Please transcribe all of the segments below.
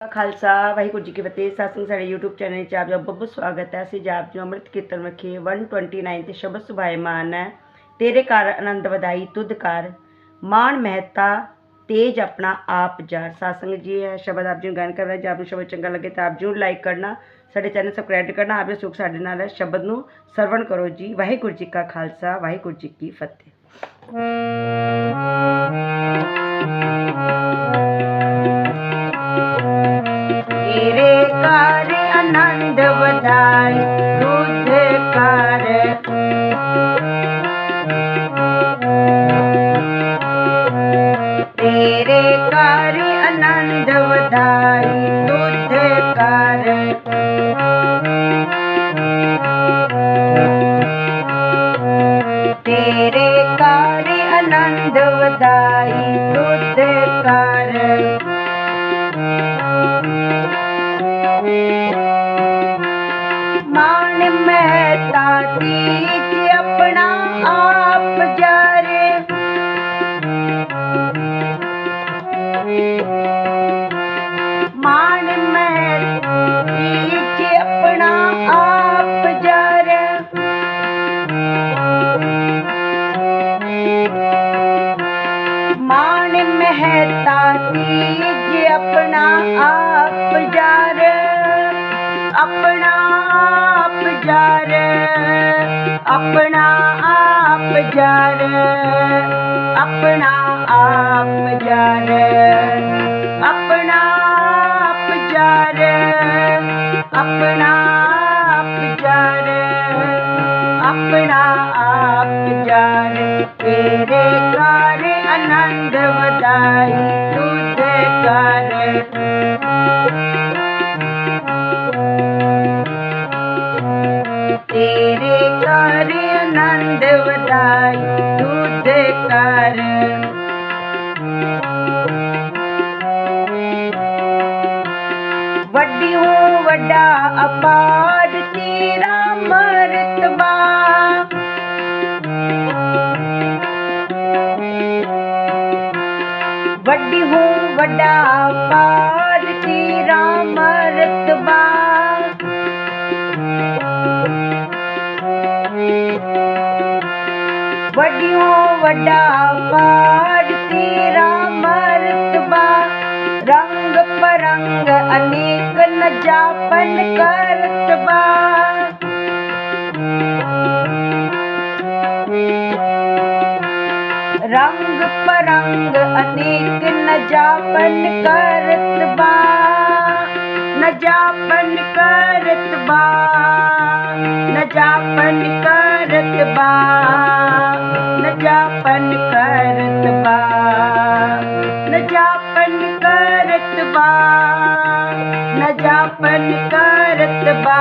ਖਾਲਸਾ, ਵਾਹਿਗੁਰੂ ਜੀ ਕੀ ਫਤਿਹ। ਸਾਸੰਗ ਸਾਡੇ YouTube channel ਵਿੱਚ ਆਪ ਜੀ ਦਾ ਬਹੁਤ ਸਵਾਗਤ ਹੈ। ਅਸੀਂ ਜਾਪ ਜੀ ਅੰਮ੍ਰਿਤ ਕੀਰਤਨ ਵਿਖੇ 129 ਤੇ ਸ਼ਬਦ ਸੁਭਾਇਮਾਨ ਹੈ। ਤੇਰੇ ਘਰ ਆਨੰਦ ਵਧਾਈ, ਤੁਧ ਕਰ ਮਾਨ ਮਹਿਤਾ, ਤੇਜ ਆਪਣਾ ਆਪ ਜਾਰ। ਸਾਸੰਗ ਜੀ ਹੈ ਸ਼ਬਦ ਆਪ ਜੀ ਨੂੰ ਗਾਇਨ ਕਰ ਰਿਹਾ ਜੇ ਆਪ ਨੂੰ ਸ਼ਬਦ ਚੰਗਾ ਲੱਗੇ ਤਾਂ ਆਪ ਜੀ ਨੂੰ ਲਾਈਕ ਕਰਨਾ, ਸਾਡੇ ਚੈਨਲ ਸਬਸਕ੍ਰਾਈਬ ਕਰਨਾ, ਆਪ ਜੀ ਸੁਖ ਸਾਡੇ ਨਾਲ ਹੈ। ਸ਼ਬਦ ਨੂੰ ਸਰਵਣ ਕਰੋ ਜੀ। ਵਾਹਿਗੁਰੂ ਜੀ ਕਾ ਖਾਲਸਾ, ਵਾਹਿਗੁਰੂ ਜੀ ਕੀ ਫਤਿਹ। Bye. अपना आप अपना अपना आप अपना आप अपना आप अपना बड़ा पाठ तेरा मर्तबा। रंग परंग अनेक न जापन करतबा। रंग परंग अनेक न जापन करतबा। न जापन करत बा न जापन करत बा न जापन करत बा न जापन करत बा न जापन करत बा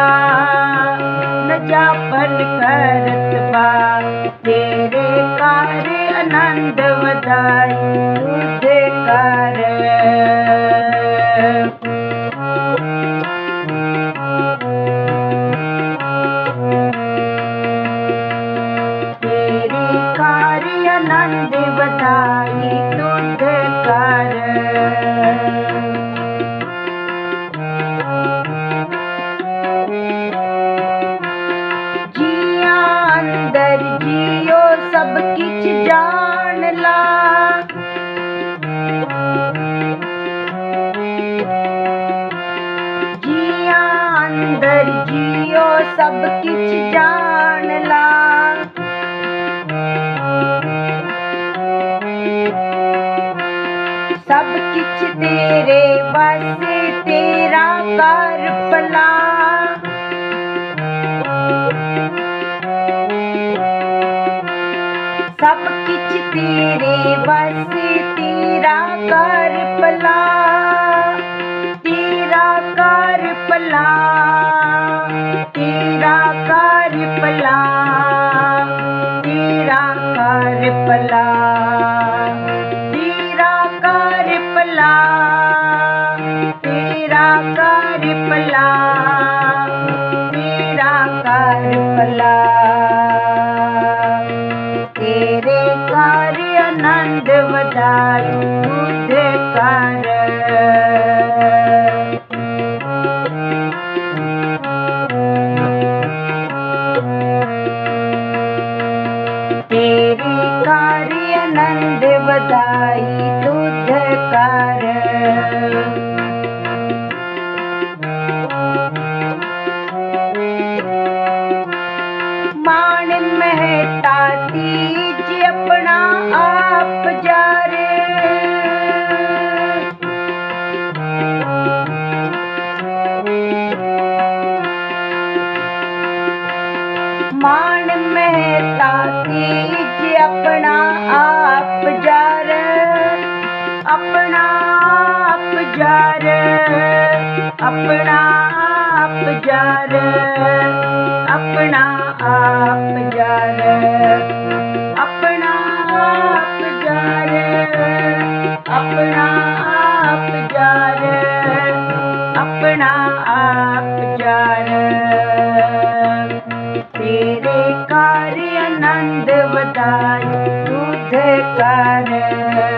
न जापन करत बा तेरे कार्य आनंद वधाई तुझे कार्य बताई तूने कारण सब किच जान अंदर जियो सब किच तेरे बस तेरा कर पला। सब किच तेरे बस तेरा कर पला। तेरा कर पला। तेरा कर पला। तेरा कर पला। तेरा कर पीरा पा ਆਪਣਾ ਆਪ ਜਰ ਆਪਣਾ ਆਪ ਜਰ ਆਪਣਾ ਆਪ ਜਰ ਆਪਣਾ ਆਪ ਜਾਣ ਤੇਰੇ ਕਾਰ ਆਨੰਦ ਵਧਾਈ ਤੁਧ ਕਰ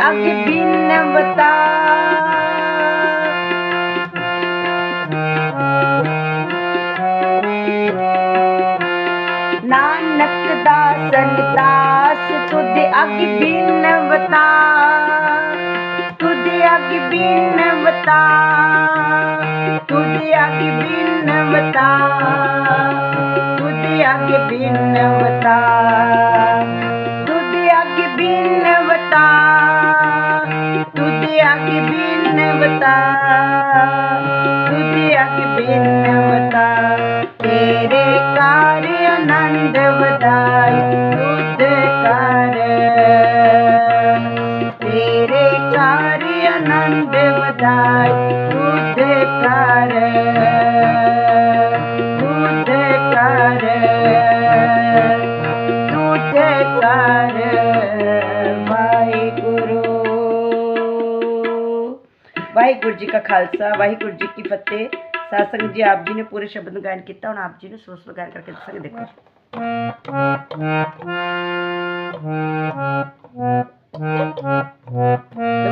बिन बता। नानक दासन दास खुद अग बिन बता। खुद अग बिन ਵਾਹਿਗੁਰੂ ਜੀ ਕਾ ਖਾਲਸਾ ਵਾਹਿਗੁਰੂ ਜੀ ਕੀ ਫਤਿਹ ਸਾਧ ਸੰਗਤ ਜੀ ਆਪ ਜੀ ਨੇ ਪੂਰੇ ਸ਼ਬਦ ਨੂੰ ਗਾਇਨ ਕੀਤਾ ਹੁਣ ਆਪ ਜੀ ਨੂੰ ਸੋਚ ਵਗਾਰ ਕਰਕੇ ਦੱਸਾਂਗੇ ਦੇਖੋ ਦੇਖੋ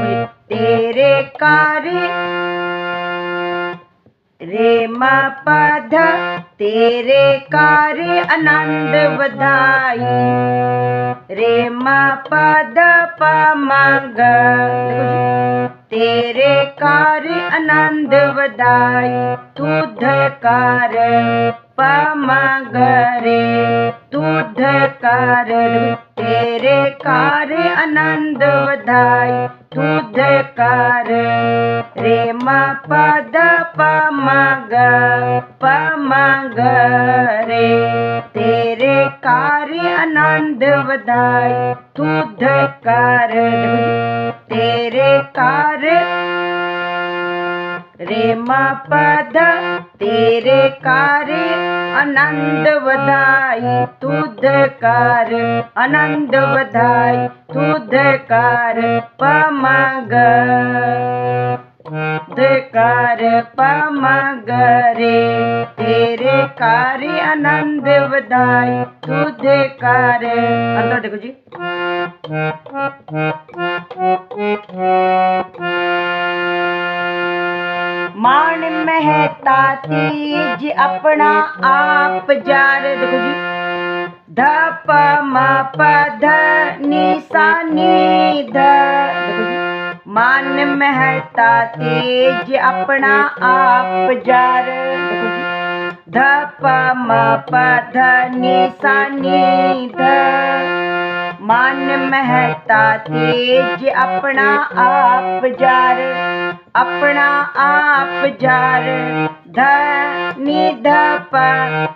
ਜੀ, ਤੇਰੇ ਕਾਰ रे म पध तेरे कार्य आनंद बधाई। रे म पद मंग। तेरे कार्य आनंद बधाई। तू धकार। पमगरे दूध कर तेरे कार आनंद बधाई। दूध कर रे म पद पमग पमग रे तेरे कार आनंद बधाई। दूध कर तेरे कार रे म पद तेरे कार आनंद बधाई, तुध कार आनंद बधाई, तुध कार पमग कार पमग रे। तेरे कार आनंद बधाई, तुध कार। अंदर देखो जी। है तीज अपना आप जार। देखो जी। ध प म प ध, नि, सा, नि, ध। मान में है अपना आप जा देखो जी। ध प म प ध, नि, सा, नि, ध। ਮਨ ਮਹਿਤਾ ਤੇਜ ਆਪਣਾ ਆਪ ਜਾਰ, ਆਪਣਾ ਆਪ ਜਾਰ। ਧ ਨਿਧ ਪ,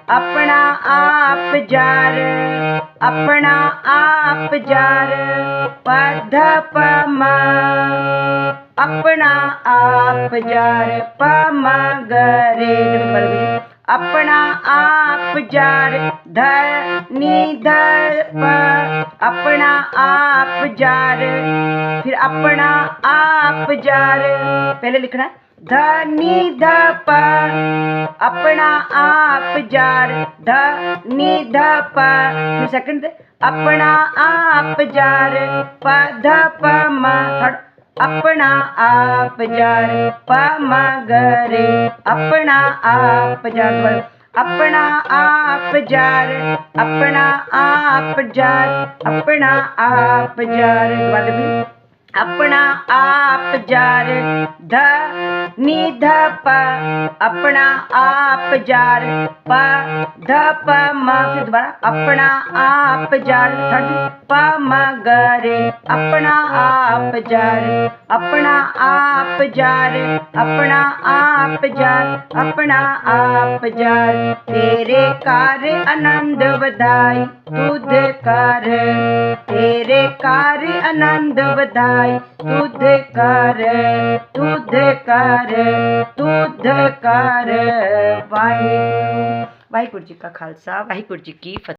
ਆਪਣਾ ਆਪ ਜਾਰ, ਆਪਣਾ ਆਪ ਜਾਰ। ਪਧ ਪ ਆਪਣਾ ਆਪ ਜਾਰ। ਪ ਗਰੇ ਆਪਣਾ अपना आप जार धर निधर प अपना आप जार, फिर अपना आप जार। पहले लिखना ध नी ध प अपना आप जार ध नी ध प सेकंड अपना आप जार प ध, प, म। थर्ड अपना आप जार पमा गरे अपना आप जार पर अपना आप जार अपना आप जार अपना आप जार बाद में अपना आप जार ध नी ध प अपना आप जार प ध प म फिर दोबारा, अपना आप जार थर्ड प म ग रे अपना आप जार, अपना आप जार, अपना आप आप जार अपना आप जार तेरे कार आनंद बधाई तुद कर तेरे कार आनंद बधाई तुद कर तुद कर तुद कर वाहे, वाहिगुरु जी का खालसा, वाहिगुरु जी की फतेह।